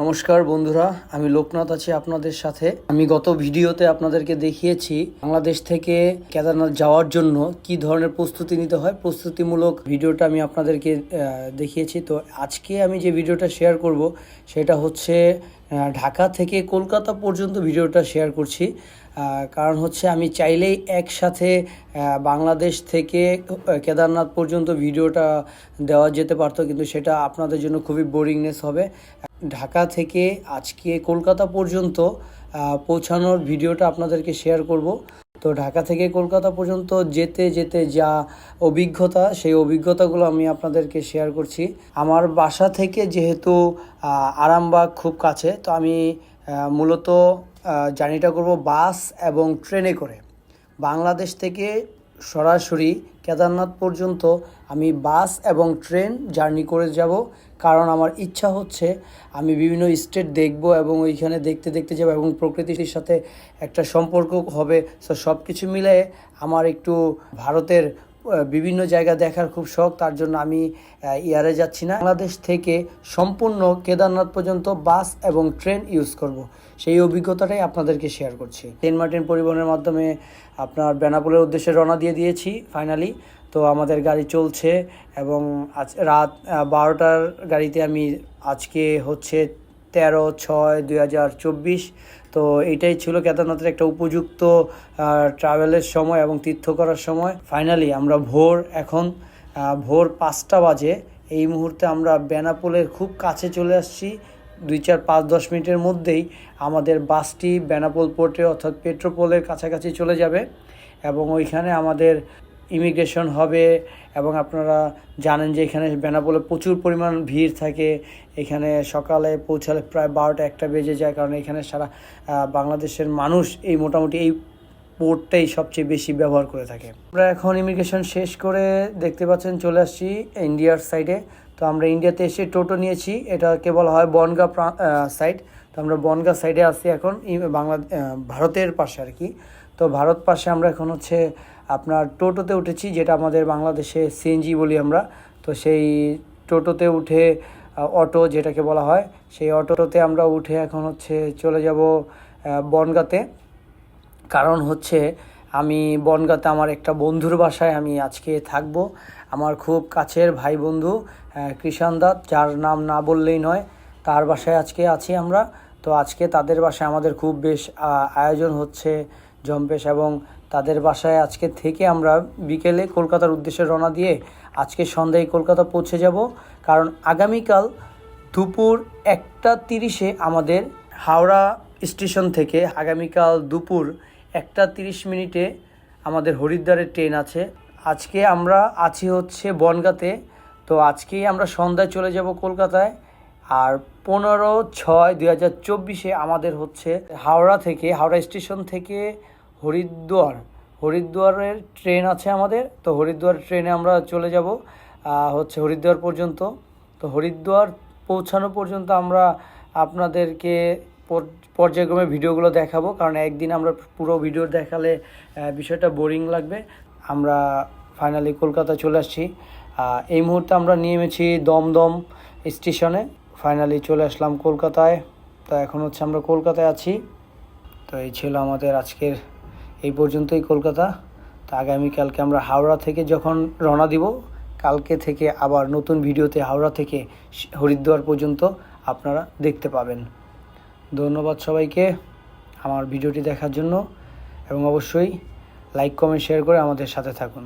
নমস্কার বন্ধুরা, আমি লোকনাথ আছি আপনাদের সাথে। আমি গত ভিডিওতে আপনাদেরকে দেখিয়েছি বাংলাদেশ থেকে কেদারনাথ যাওয়ার জন্য কি ধরনের প্রস্তুতি নিতে হয়। প্রস্তুতিমূলক ভিডিওটা আমি আপনাদেরকে দেখিয়েছি। তো আজকে আমি যে ভিডিওটা শেয়ার করব, সেটা হচ্ছে ঢাকা থেকে কলকাতা পর্যন্ত ভিডিওটা শেয়ার করছি। কারণ হচ্ছে আমি চাইলেই একসাথে বাংলাদেশ থেকে কেদারনাথ পর্যন্ত ভিডিওটা দেওয়া যেতে পারতো, কিন্তু সেটা আপনাদের জন্য খুবই বোরিংনেস হবে। ঢাকা থেকে আজকে কলকাতা পর্যন্ত পৌঁছানোর ভিডিওটা আপনাদেরকে শেয়ার করব। তো ঢাকা থেকে কলকাতা পর্যন্ত যেতে যেতে যা অভিজ্ঞতা, সেই অভিজ্ঞতাগুলো আমি আপনাদেরকে শেয়ার করছি। আমার বাসা থেকে যেহেতু আরামবাগ খুব কাছে, তো আমি মূলত জার্নিটা করব বাস এবং ট্রেনে করে। বাংলাদেশ থেকে সরাসরি কেদারনাথ পর্যন্ত আমি বাস এবং ট্রেন জার্নি করে যাব। কারণ আমার ইচ্ছা হচ্ছে আমি বিভিন্ন স্টেট দেখব এবং ওইখানে দেখতে দেখতে যাব এবং প্রকৃতির সাথে একটা সম্পর্ক হবে। সো সব কিছু মিলে আমার একটু ভারতের বিভিন্ন জায়গা দেখার খুব শখ, তার জন্য আমি ইয়ারে যাচ্ছি না। বাংলাদেশ থেকে সম্পূর্ণ কেদারনাথ পর্যন্ত বাস এবং ট্রেন ইউজ করব। সেই অভিজ্ঞতাটাই আপনাদেরকে শেয়ার করছি। সেন্ট মার্টিন পরিবহনের মাধ্যমে আপনার বেনাপোলের উদ্দেশ্যে রওনা দিয়ে দিয়েছি ফাইনালি তো আমাদের গাড়ি চলছে এবং আজ রাত বারোটার গাড়িতে আমি আজকে হচ্ছে তেরো, ছয়, দুই হাজার চব্বিশ। তো এটাই ছিল কেদারনাথের একটা উপযুক্ত ট্রাভেলের সময় এবং তীর্থ করার সময়। ফাইনালি আমরা ভোর এখন ভোর পাঁচটা বাজে। এই মুহূর্তে আমরা বেনাপোলের খুব কাছে চলে আসছি। দুই চার পাঁচ দশ মিনিটের মধ্যেই আমাদের বাসটি বেনাপোল পোর্টে অর্থাৎ পেট্রোপোলের কাছাকাছি চলে যাবে এবং ওইখানে আমাদের ইমিগ্রেশন হবে এবং আপনারা জানেন যে এখানে বেনাপোলে প্রচুর পরিমাণ ভিড় থাকে। এখানে সকালে পৌঁছালে প্রায় বারোটা একটা বেজে যায় কারণ এখানে সারা বাংলাদেশের মানুষ এই মোটামুটি এই পোর্টটাই সবচেয়ে বেশি ব্যবহার করে থাকে। আমরা এখন ইমিগ্রেশন শেষ করে দেখতে পাচ্ছেন চলে আসছি ইন্ডিয়ার সাইডে। তো আমরা ইন্ডিয়াতে এসে টোটো নিয়েছি। এটাকে বলা হয় বনগা সাইড। তো আমরা বনগা সাইডে আছি এখন বাংলা ভারতের পাশে আর কি। তো ভারত পাশে আমরা এখন হচ্ছে আপনার টোটোতে উঠেছি, যেটা আমাদের বাংলাদেশে সিএনজি বলি আমরা। তো সেই টোটোতে উঠে অটো যেটাকে বলা হয়, সেই অটোতে আমরা উঠে এখন হচ্ছে চলে যাব বনগাঁতে। কারণ হচ্ছে আমি বনগাঁতে আমার একটা বন্ধুর বাসায় আমি আজকে থাকব। আমার খুব কাছের ভাই বন্ধু কৃষাণ দাত যার নাম না বললেই নয়, তার বাসায় আজকে আছি আমরা। তো আজকে তাদের বাসায় আমাদের খুব বেশ আয়োজন হচ্ছে জম্পেশ এবং তাদের বাসায় আজকে থেকে আমরা বিকেলে কলকাতার উদ্দেশ্যে রওনা দিয়ে আজকে সন্ধ্যায় কলকাতা পৌঁছে যাব। কারণ আগামীকাল দুপুর একটা তিরিশে আমাদের হাওড়া স্টেশন থেকে আগামীকাল দুপুর একটা তিরিশ মিনিটে আমাদের হরিদ্বারের ট্রেন আছে। আজকে আমরা আছি হচ্ছে বনগাঁতে। তো আজকেই আমরা সন্ধ্যায় চলে যাব কলকাতায়। আর পনেরো ছয় দুই হাজার চব্বিশে আমাদের হচ্ছে হাওড়া থেকে, হাওড়া স্টেশন থেকে হরিদ্বার। হরিদ্বারের ট্রেন আছে আমাদের, তো হরিদ্বার ট্রেনে আমরা চলে যাব হচ্ছে হরিদ্বার পর্যন্ত। তো হরিদ্বার পৌঁছানো পর্যন্ত আমরা আপনাদেরকে পর্যায়ক্রমে ভিডিওগুলো দেখাবো, কারণ একদিন আমরা পুরো ভিডিও দেখালে বিষয়টা বোরিং লাগবে। আমরা ফাইনালি কলকাতা চলে আসছি। এই মুহূর্তে আমরা নেমেছি দমদম স্টেশনে। ফাইনালি চলে আসলাম কলকাতায়। তো এখন হচ্ছে আমরা কলকাতায় আছি। তো এই ছিল আমাদের আজকের, এই পর্যন্তই কলকাতা। তো আগামীকালকে আমরা হাওড়া থেকে যখন রওনা দিব, কালকে থেকে আবার নতুন ভিডিওতে হাওড়া থেকে হরিদ্বার পর্যন্ত আপনারা দেখতে পাবেন। ধন্যবাদ সবাইকে আমার ভিডিওটি দেখার জন্য। এবং অবশ্যই লাইক কমেন্ট শেয়ার করে আমাদের সাথে থাকুন।